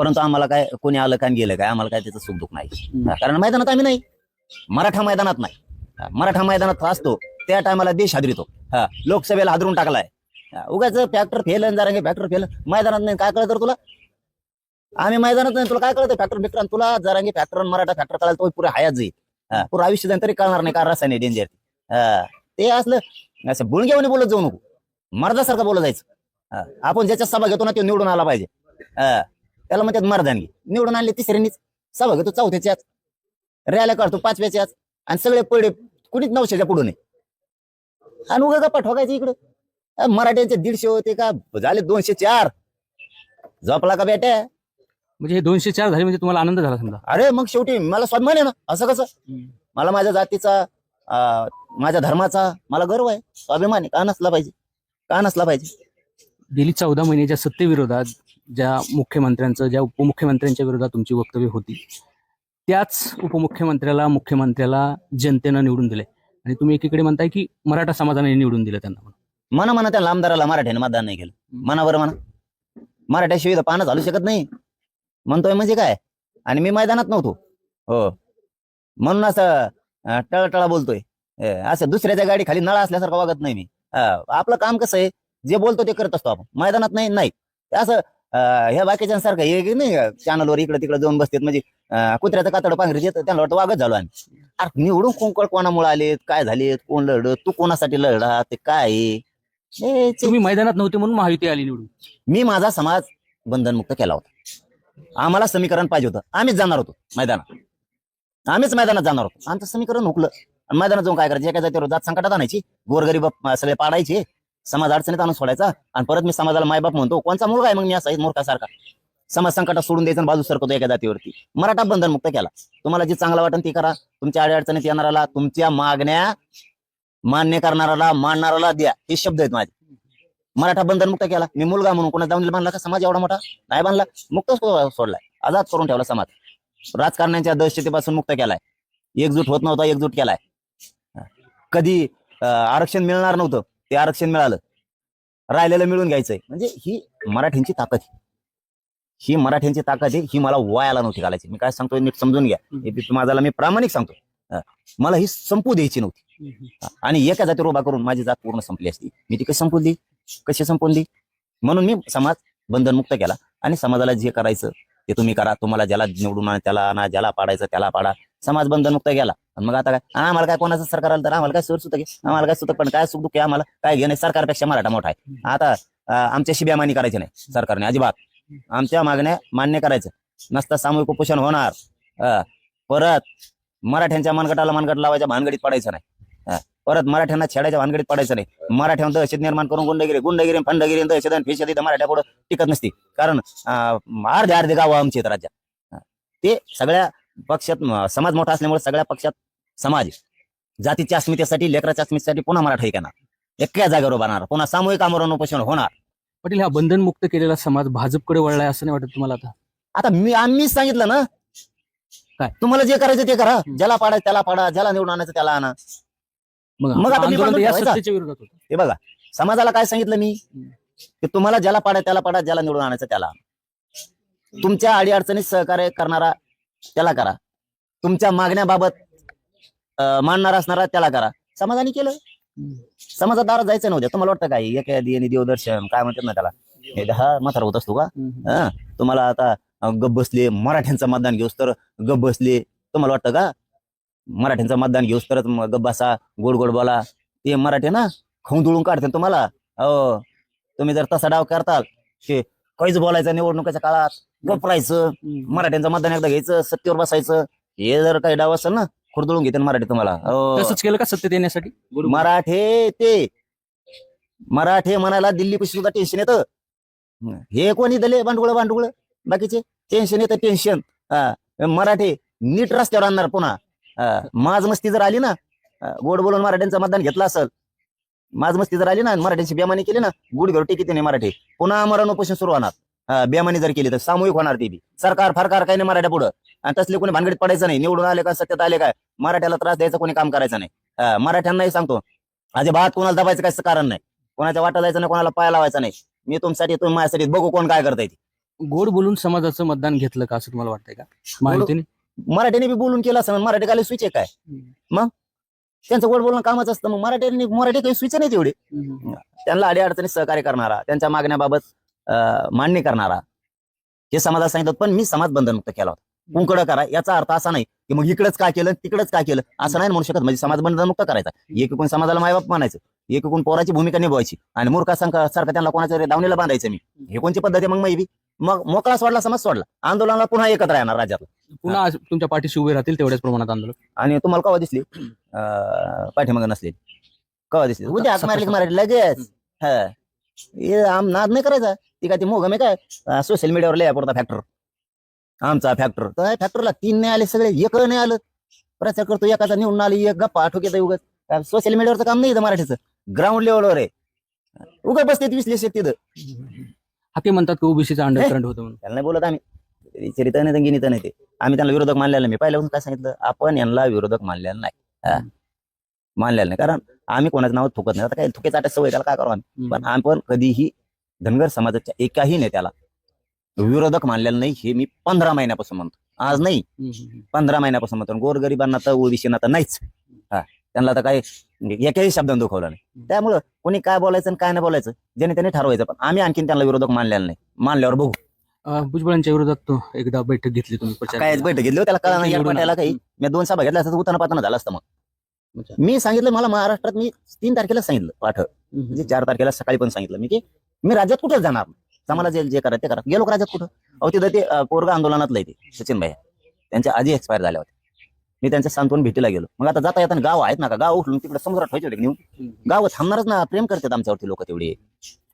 परंतु आम्हाला काय कोणी आलं काय गेलं काय आम्हाला काय त्याचं सुख दुःख नाही कारण मैदानात आम्ही नाही. मराठा मैदानात नाही. मराठा मैदानात असतो त्या टायमाला देश हादरितो हा लोकसभेला हादरून टाकलाय. उगाच फॅक्टर फेल जरा फॅक्टर फेल मैदानात नाही काय कळतं तुला? आम्ही मैदानात नाही तुला काय कळतं? फॅक्टर बिक्टर तुला जरांगी फॅक्टर मराठा फॅक्टर कळायला तो पुरे हयात जाईल. पुरं आयुष्य जाईल तरी कळणार नाही का रसायन डेंजर ते असलं असं बुळग्यावाने बोलत जाऊ नको. मर्दासारखं बोलत जायचं. आपण ज्याच्या सभा घेतो ना तो निवडून आला पाहिजे. त्याला म्हणतात मर्दानगी निवडून आणले तिसऱ्यांनीच. सभा घेतो चौथ्याच्याच. रॅल्या काढतो पाचव्याच्याच. आणि सगळे पडे कुणीच नऊशेच्या पुढे नाही. आणि उगा गप्पा ठोकायचे इकडं. मराठ्यांचे दीडशे होते का? झाले दोनशे चार. झोपला का बेट्या? म्हणजे हे दोनशे चार झाले म्हणजे तुम्हाला आनंद झाला समजा. अरे मग शेवटी मला स्वाभिमान आहे ना? असं कसं? मला माझ्या जातीचा माझ्या धर्माचा मला गर्व आहे. स्वाभिमान आहे. का नसला पाहिजे? का नसला पाहिजे? गेली चौदा महिन्याच्या सत्तेविरोधात ज्या मुख्यमंत्र्यांचं ज्या उपमुख्यमंत्र्यांच्या विरोधात तुमची वक्तव्य होती त्याच उपमुख्यमंत्र्याला मुख्यमंत्र्याला जनतेनं निवडून दिले आणि तुम्ही एकीकडे म्हणताय की मराठा समाजाने निवडून दिलं त्यांना मना म्हणा त्या लांबदाराला मराठ्याने मतदान नाही केलं. मनावर बरं म्हणा मराठ्याशिवाय तर पानं चालू शकत नाही. म्हणतोय म्हणजे काय? आणि मी मैदानात नव्हतो. हो. म्हणून असं अं, टळटळा बोलतोय. असं दुसऱ्याच्या गाडी खाली नळा असल्यासारखं वागत नाही मी. आपलं काम कसं आहे? जे बोलतो ते करत असतो आपण. मैदानात नाही नाही. असं ह्या बाकीच्यांसारखं हे की नाही चॅनलवर इकडे तिकडे जाऊन बसतात. म्हणजे कुत्र्याचं कातड पांघरी येतं त्यांना वाटतं वागत झालो आम्ही. अरे निवडून कोण कोणामुळे आलेत काय झालेत कोण लढत तू कोणासाठी लढला ते काय? हे तुम्ही मैदानात नव्हते म्हणून महायुती आली निवडून. मी माझा समाज बंधनमुक्त केला होता. आम्हाला समीकरण पाहिजे होतं. आम्हीच जाणार होतो मैदानात. आम्हीच मैदानात जाणार होतो. आमचं समीकरण हुकलं. आणि मैदानात जाऊन काय करायचं? एका जातीवर जात संकटात आणायची. गोरगरीब अं, सगळे पाडायचे. समाज अडचणीत आणून सोडायचा आणि परत मी समाजाला मायबाप म्हणतो कोणचा मुलगा आहे मग मी असा मूर्खासारखा? समाज संकटात सोडून द्यायचं बाजू सरकतो एका जातीवरती. मराठा बंधन मुक्त केला. तुम्हाला जे चांगलं वाटेल ते करा. तुमच्या अडचणीत येणाराला तुमच्या मागण्या मान्य करणाराला मानणाराला द्या. हे शब्द आहेत माझे. मराठा बंधन मुक्त केला. मी मुलगा म्हणून कोणा जाऊन बांधला का? समाज एवढा मोठा? नाही बांधला. मुक्त सोडलाय. आजाद करून ठेवला समाज. राजकारण्यांच्या दहशतीपासून मुक्त केलाय. एकजूट होत नव्हता एकजूट केलाय. कधी आरक्षण मिळणार नव्हतं. ते आरक्षण मिळालं. राहिलेलं मिळून घ्यायचंय. म्हणजे ही मराठ्यांची ताकद. ही मराठ्यांची ताकद आहे ही मला वायाला नव्हती घालायची. मी काय सांगतोय नीट समजून घ्या. हे बी माझ्याला मी प्रामाणिक सांगतो मला ही संपू द्यायची नव्हती. आणि एका जातीवर उभा करून माझी जात पूर्ण संपली असती. मी ती कशी संपवून दी कशी संपवून दी म्हणून मी समाज बंधनमुक्त केला. आणि समाजाला जे करायचं ते तुम्ही करा. तुम्हाला ज्याला निवडून त्याला आणा ज्याला पाडायचं त्याला पाडा. समाज बंधनमुक्त आणि मग आता काय? आम्हाला काय कोणाचं सरकार आलं तर आम्हाला काय सुरू सुत आम्हाला काय सुत? पण काय सुख दुःख आहे? आम्हाला काय घेणे सरकारपेक्षा मराठा मोठा आहे. आता अं, आमच्याशी बेमानी करायची नाही सरकारने अजिबात. आमच्या मागण्या मान्य करायचं. नसता सामूहिक उपोषण होणार. अं, परत मराठ्यांच्या मनगटाला मनगट लावायच्या भानगडीत पडायचं नाही. अं, परत मराठ्यांना छेडायच्या भानगडीत पडायचं नाही. मराठ्यांना दहशत निर्माण करून गुंडगिरी गुंडगिरी फंडगिरी दहशत आणि फेशत इथं मराठ्या पुढे टिकत नसती. कारण अं, अर्धे अर्धे गावं आमची आहेत राज्यात. अं, ते सगळ्या पक्षात म, समाज मोठा असल्यामुळे सगळ्या पक्षात समाज. जातीच्या अस्मितेसाठी लेकराच्या अस्मितेसाठी पुन्हा मराठा येणार एका जागेवर उभारणार पुन्हा सामूहिक आमरण उपोषण होणार. पाटील हा बंधनमुक्त केलेला समाज भाजपकडे वळलाय असं नाही वाटत तुम्हाला आता? आता मी आम्हीच सांगितलं ना? काय? तुम्हाला जे करायचं ते करा. ज्याला पाडायचं त्याला पाडा. ज्याला निवडून आणायचं त्याला आणा. मग मग आता मी आंदोलन बांधून या ठेवायचा? सत्तेच्या विरोधात होतं. हे बघा समाजाला काय सांगितलं मी? की तुम्हाला ज्याला पाडा त्याला पाडा ज्याला निवडून आणायचं त्याला. तुमच्या अडीअडचणीत सहकार्य करणारा त्याला करा. तुमच्या मागण्याबाबत मानणारा असणारा त्याला करा. समाजाने केलं? समाजात दारात जायचं नव्हतं. तुम्हाला वाटतं काय एका आणि देवदर्शन काय म्हणतात ना त्याला? हे हा म्हातारा होत असतो का? हा? तुम्हाला आता गप बसले मराठ्यांचं मतदान घेऊस तर गप बसले. तुम्हाला वाटतं का? मराठ्यांचं मतदान घेऊस तरच म- गप बसा गोड गोड बोला. ते मराठी ना खाऊन तुळून काढते तुम्हाला. हो तुम्ही जर तसा डाव करताल की काहीच बोलायचं निवडणुकीच्या काळात. गप राहायचं. मराठ्यांचं मतदान एकदा घ्यायचं सत्तेवर बसायचं. हे जर काही डाव असेल ना खुरदुळून घेते मराठी तुम्हाला. हो. तसंच केलं का सत्तेत येण्यासाठी? मराठे ते. मराठे म्हणायला दिल्ली पाशी सुद्धा टेन्शन येतं. हे कोणी दिले? भांडुळ भांडुळ बाकीचे टेन्शन येतं टेन्शन मराठे नीट रस्त्यावर आणणार पुन्हा. हा, माज मस्ती जर आली ना हा, गोड बोलून मराठ्यांचं मतदान घेतलं असेल माज मस्ती जर आली ना मराठ्यांची बेमानी केली ना गुड घेऊ टिकीत नाही मराठी. पुन्हा मरण उपोषण सुरू होणार. बेमानी जर केली तर सामूहिक होणार ती बी. सरकार फारकार काही नाही मराठ्या पुढं. आणि तसले कोणी भानगडीत पडायचं नाही. निवडून आले का सत्यात आले काय मराठ्याला त्रास द्यायचा कोणी काम करायचं नाही. मराठ्यांनाही सांगतो. अजिबात कोणाला दबायचं काय कारण नाही. कोणाच्या वाटा जायचं नाही कोणाला पाय लावायचा नाही. मी तुमच्यासाठी तुम्ही माझ्यासाठी बघू कोण काय करताय गोड बोलून समाजाचं मतदान घेतलं का असं तुम्हाला वाटतंय का? महायुतीने मराठीने बी बोलून केलं असं मराठी काय स्विच आहे काय? मग? त्यांचं गोड बोलणं कामच असतं. मग मराठीने मराठी काही स्विच नाही तेवढे. त्यांना अडीअडचणीत सहकार्य करणारा त्यांच्या मागण्याबाबत मांडणी करणारा. हे समाजाला सांगितलं पण मी समाज बंधनमुक्त केला होता. कुंकड करा याचा अर्थ असा नाही की मग इकडंच काय केलं तिकडंच काय केलं असं नाही म्हणू शकत. म्हणजे समाज बंधनमुक्त करायचा. एक एकूण समाजाला मायबाप मानायचं एक एकूण पोराची भूमिका निभवायची आणि मूर्खा सारखं त्यांना कोणाच्या दावणीला बांधायचं मी. हे कोणची पद्धती आहे मग मैबी मग मोकळा सोडला समाज सोडला. आंदोलनाला पुन्हा एकत्र येणार राज्यात पुन्हा तुमच्या पाठीशी उभे राहतील तेवढ्याच प्रमाणात आंदोलन. आणि तुम्हाला कवा दिसली? पाठीमागं नसली कवा दिसली? उद्या मारली की मराठी लगेच. हा. हे आम नाद नाही करायचा. ती काय ती मोगम आहे काय? सोशल मीडियावर लय पुरता फॅक्टर आमचा फॅक्टर तर फॅक्टरला तीन नाही आले सगळे एक नाही आलं. प्रचार करतो एकाचा निवडून आली एक गप्पा आठवक येतं उगत सोशल मीडियावरचं काम नाही मराठीचं. ग्राउंड लेवलवर आहे. उगत बसते विश्लेषक तिथं. हाके म्हणतात की ओबीसीचा अंडरकरंट होतं म्हणून. त्याला नाही बोलत आम्ही. चरित नाही तर गिनित नाही ते. आम्ही त्यांना विरोधक मानलेलं नाही. पहिल्यापासून काय सांगितलं? आपण यांना विरोधक मानलेलं नाही. मानलेलं नाही. कारण आम्ही कोणाचं नाव थुकत नाही. आता काय थुकेचा आठ सवय त्याला काय करू आम्ही? पण आपण कधीही धनगर समाजाच्या एकाही नेत्याला विरोधक मानलेलं नाही हे मी पंधरा महिन्यापासून म्हणतो. आज नाही. पंधरा महिन्यापासून म्हणतो. गोरगरिबांना तर ओबीसीना तर नाहीच. हा. त्यांना तर काही एकाही शब्दाने दुखवलं नाही. त्यामुळं कोणी काय बोलायचं आणि काय नाही बोलायचं ज्याने त्याने ठरवायचं. पण आम्ही आणखीन त्यांना विरोधक मानलेला नाही. मानल्यावर बघू. भुजबळांच्या विरोधात तो एकदा बैठक घेतली तुम्ही काय बैठक घेतली हो, त्याला कळा नाही काही. मी दोन सभा घेतल्या असतात उताना पाताना झालं असतं मग. मी सांगितलं मला महाराष्ट्रात मी तीन तारखेला सांगितलं पाठ म्हणजे चार तारखेला सकाळी पण सांगितलं मी की मी राज्यात कुठं जाणार आम्हाला जे जे करा ते करा गेलो राज्यात कुठं? अहो तिथं ते पोरगा आंदोलनातलं आहे ते सचिन भाई. त्यांच्या आधी एक्सपायर झाल्या होत्या मी त्यांच्या सांत्वन भेटीला गेलो. मग आता जाता येताना गाव आहेत ना का? गाव उठलून तिकडे समुद्रात ठेवायचे होते नेऊन? गाव थांबणारच ना प्रेम करतात आमच्यावरती लोक तेवढे.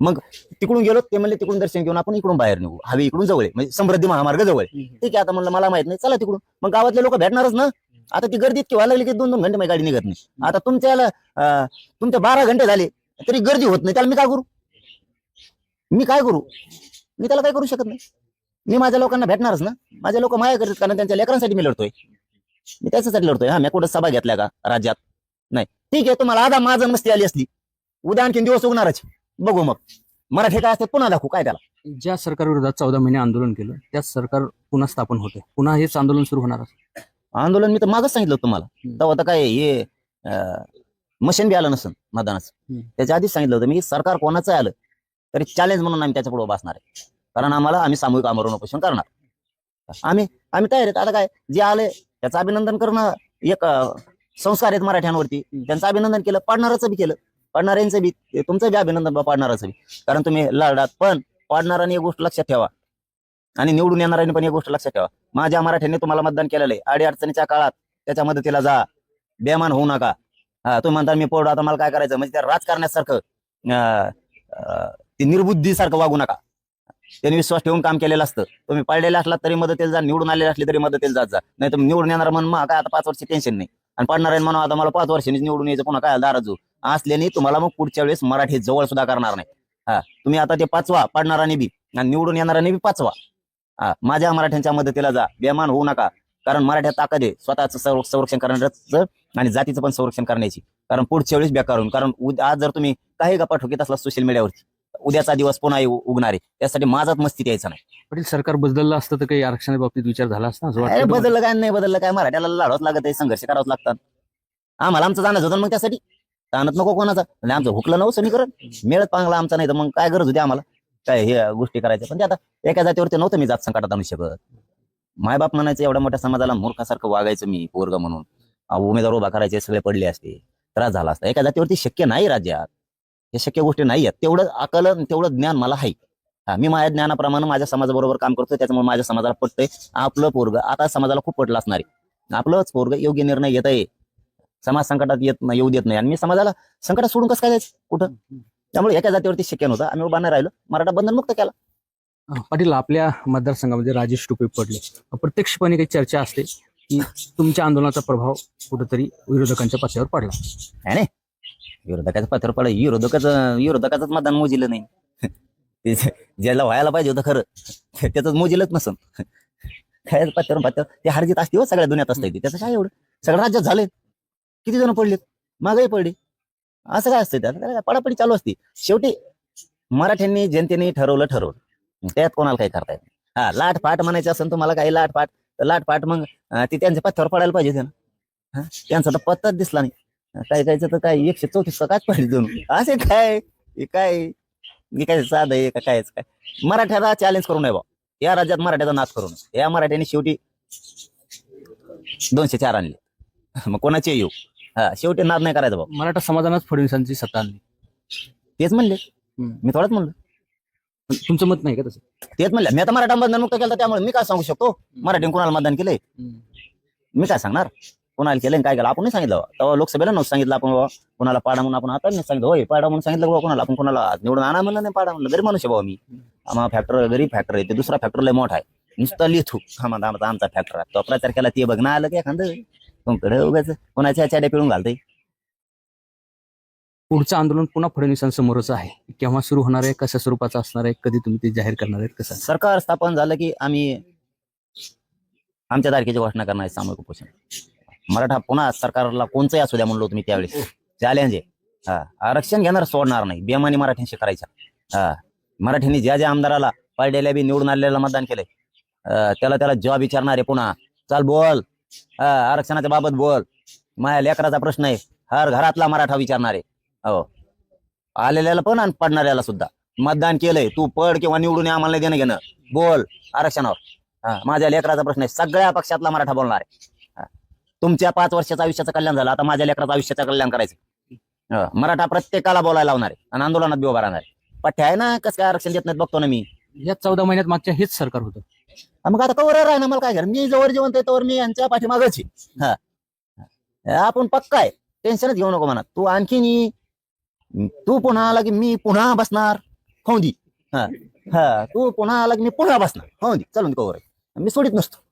मग तिकडून गेलो ते म्हणले तिकडून दर्शन घेऊन आपण इकडून बाहेर निघू. हवे इकडून जवळ म्हणजे समृद्धी महामार्ग जवळ आहे. ठीक आहे आता म्हणलं मला माहीत नाही चला तिकडून. मग गावातले लोक भेटणारच ना. आता ती गर्दी व्हायला लागली की दोन दोन घंटे माझी गाडी निघत नाही. आता तुमच्याला तुमच्या तुमचे बारा घंटे झाले तरी गर्दी होत नाही. त्याला मी काय करू? मी काय करू? मी त्याला काय करू शकत नाही? मी माझ्या लोकांना भेटणारच ना? माझे लोक माया करतात कारण त्यांच्या लेकरांसाठी मी लढतोय. मी त्याच्यासाठी लढतोय. हा मी कुठं सभा घेतल्या का राज्यात? नाही. ठीक आहे तुम्हाला आधा माझं मस्ती आली असली. उद्या आणखीन दिवस उगणारच. बघू मग. मराठी काय असते पुन्हा दाखवू काय त्याला? ज्या सरकार विरोधात चौदा महिने आंदोलन केलं त्याच सरकार पुन्हा स्थापन होते पुन्हा हेच आंदोलन सुरू होणार असं. आंदोलन मी तर मागच सांगितलं होतं तुम्हाला. तेव्हा आता काय हे मशीन बी आलं नसन मतदानाचं. त्याच्या आधीच सांगितलं होतं मी सरकार कोणाचं आलं तरी चॅलेंज म्हणून आम्ही त्याच्या पुढे बसणार आहे. कारण आम्हाला आम्ही सामूहिक आमरण उपोषण करणार. आम्ही आम्ही तयार आहेत. आता काय जे आले त्याचं अभिनंदन करणं एक संस्कार आहेत मराठ्यांवरती. त्यांचं अभिनंदन केलं पाडणाराचं बी केलं. पाडणाऱ्यांचं बी तुमचं बी अभिनंदन पाडणाराचं बी. कारण तुम्ही लढात पण पाडणाऱ्यांनी एक गोष्ट लक्षात ठेवा. आणि निवडून येणाऱ्यांनी पण एक गोष्ट लक्षात ठेवा. माझ्या मराठ्यांनी तुम्हाला मतदान केलेलं आहे. अडी अडचणीच्या काळात त्याच्या मदतीला जा. बेमान होऊ नका. हा तुम्ही म्हणता मी पोरडो आता मला काय करायचं? म्हणजे त्या राजकारण्यासारखं अं, ते निर्बुद्धीसारखं वागू नका. त्यांनी विश्वास ठेवून काम केलेलं असतं. तुम्ही पडलेला असला तरी मदतीला जा निवडून आलेले असले तरी मदतीला जात जा. नाही तुम्ही निवडून येणार म्हणून मग काय आता पाच वर्ष टेन्शन नाही. आणि पडणार म्हणून आता मला पाच वर्षांनीच निवडून यायचं पुन्हा काय दाराजू असल्याने तुम्हाला मग पुढच्या वेळेस मराठी जवळ सुद्धा करणार नाही. हा तुम्ही आता ते पाचवा पडणारा बी आणि निवडून येणारा बी पाचवा. माझ्या मराठ्यांच्या मदतीला जा. बेमान होऊ नका. कारण मराठ्यात ताकद आहे स्वतःचं संर- संरक्षण करण्याचं आणि जातीचं पण संरक्षण करण्याची. कारण पुढच्या वेळेस बेकार होईल कारण आज जर तुम्ही काही गप्पा ठोकीत असला सोशल मीडियावरती उद्याचा दिवस पुन्हा उगणार. आहे त्यासाठी माझाच मस्ती द्यायचा नाही. पाटील सरकार बदललं असतं तर काही आरक्षणाच्या बाबतीत विचार झाला असता? बदललं काय नाही बदललं काय? मराठ्याला लढावंच लागत आहे संघर्ष करावंच लागतात. आम्हाला आमचं जाणं होतं मग त्यासाठी. ताणत नको कोणाचा. आणि आमचं हुकलं नव्हतं समीकरण. मिळत पांगला आमचा नाही तर मग काय गरज होती आम्हाला? काय हे गोष्टी करायच्या. पण ते आता एका जातीवरती नव्हतं मी जात संकटात आणू शकत मायबाप म्हणायचं एवढ्या मोठ्या समाजाला मूर्खासारखं वागायचं मी पोरग म्हणून. उमेदवार उभा करायचे सगळे पडले असते. त्रास झाला असता. एका जातीवरती शक्य नाही राज्यात. हे शक्य गोष्टी नाही आहेत तेवढं आकलन तेवढं ज्ञान मला आहे. हा मी माझ्या ज्ञानाप्रमाणे माझ्या समाजाबरोबर काम करतोय. त्याच्यामुळे माझ्या समाजाला पटतंय. आपलं पोरग आता समाजाला खूप पटलं असणार आहे. आपलंच पोरग योग्य निर्णय घेत आहे समाज संकटात येत नाही येऊ देत नाही. आणि मी समाजाला संकटात सोडून कसं काय जायचं? कुठं? त्यामुळे एका जातीवरती शक्य नव्हतं आम्ही उभा नाही राहिलो. मराठा बंधनमुक्त केला. अं, पाटील आपल्या मतदारसंघामध्ये राजेश टोपे पडले. प्रत्यक्षपणे काही चर्चा असते की तुमच्या आंदोलनाचा प्रभाव कुठेतरी विरोधकांच्या पातळीवर पडला. है ना विरोधकाचं पत्र पड विरोधकाचं विरोधकाचंच मतदान मोजिलं नाही. ज्याला व्हायला पाहिजे होतं खरं त्याच मोजिलच नसन. काय पत्र पत्र ते हरजीत असते हो सगळ्या दुनियात असते ती. त्याचं काय एवढं? सगळ्या राज्यात झाले किती जण पडलेत? मागही पडले. असं काय असतं त्यात? काय पडापडी चालू असते. शेवटी मराठ्यांनी जनतेने ठरवलं ठरवलं त्यात कोणाला काही करता येत हा लाटपाट म्हणायचं असेल तुम्हाला काही लाटपाट तर लाटपाट मग ते ती त्यांच्या पथ्यावर पडायला पाहिजे ना हा, त्यांचा तर पत्ताच दिसला नाही. काही काय कायचं तर काय एकशे चौतीस काच पाहिजे दोन. असे काय? काय? हे काय साध आहे का कायच काय? मराठ्याला चॅलेंज करू नये बा या राज्यात मराठ्याचा नाच करू नये. या मराठ्याने शेवटी दोनशे चार आणले. मग कोणाचे येऊ? हा शेवटी नाद नाही करायचा भाऊ. मराठा समाजानंच फडणवीसांची सत्ता आणली. तेच म्हणले. मी थोडंच म्हणलं. तुमचं मत नाही का तसं? तेच म्हणलं. मी आता मराठा मतदान मुक्त केलं त्यामुळे मी काय सांगू शकतो? मराठीने कोणाला मतदान केलंय? मी काय सांगणार? कोणाला केलं काय केलं? आपण नाही सांगितलं तेव्हा लोकसभेला नव्हतं सांगितलं आपण बाबा. कोणाला पाडा म्हणून आपण आता नाही सांगितलं. होय पाडा म्हणून सांगितलं बाबा कोणाला? आपण कोणाला निवडून आणा म्हणलं नाही पाडा म्हणलं. गरीब मनुष्य बाबा मी. आम्हा फॅक्टर गरीब फॅक्टर आहे. ते दुसरा फॅक्टर लय मोठा आहे. नुसतं लिहितो आम्हाला आमचा आमचा फॅक्टर आहे. तो प्रचार केला ते बघणं आलं की एखादं. तुमकडे उगाच कोणाच्या चाड्या पिळून घालते पुढचं आंदोलन पुन्हा फडणवीसांसमोरच आहे. केव्हा सुरू होणार आहे कशा स्वरूपाचं असणार आहे कधी तुम्ही ते जाहीर करणार आहेत कसं? सरकार स्थापन झालं की आम्ही आमच्या तारखेची घोषणा करणार आहे सामूहिक उपोषण. मराठा पुन्हा सरकारला कोणचंही असू द्या म्हणलो तुम्ही त्यावेळेस. चॅलेंज आहे हा आरक्षण घेणार सोडणार नाही. बेमानी मराठ्यांशी करायचा. हा मराठ्यांनी ज्या ज्या आमदाराला पायड्याला बी निवडून आलेला मतदान केलंय त्याला त्याला जॉब विचारणार आहे पुन्हा. चाल बोल. हा आरक्षणाच्या बाबत बोल. माझ्या लेकराचा प्रश्न आहे. हर घरातला मराठा विचारणार. आहे हो. आलेल्याला पण आणि पडणाऱ्याला सुद्धा. मतदान केलंय. तू पड किंवा निवडून आम्हाला देणं घेणं. बोल आरक्षणावर. हा, माझ्या लेकराचा प्रश्न आहे. सगळ्या पक्षातला मराठा बोलणार आहे. तुमच्या पाच वर्षाच्या आयुष्याचं कल्याण झालं. आता माझ्या लेकराचं आयुष्याचं कल्याण करायचं. हो. मराठा प्रत्येकाला बोलायला लावणार आहे. आणि आंदोलनात बी उभा राहणार आहे. पठ्या आहे ना? कसं काय आरक्षण देत नाहीत? बघतो ना मी. या चौदा महिन्यात मागच्या हेच सरकार होतं. मग आता कवर राहणार मला काय कर मी जवळ जेवण तोवर मी यांच्या पाठीमागच आहे. हा. आपण पक्का आहे. टेन्शनच घेऊ नको म्हणा. तू आणखीन तू पुन्हा आला की मी पुन्हा बसणार. हो दी. हा. हा. तू पुन्हा आला की मी पुन्हा बसणार. हो दी. चलून कवर. मी सोडित नसतो.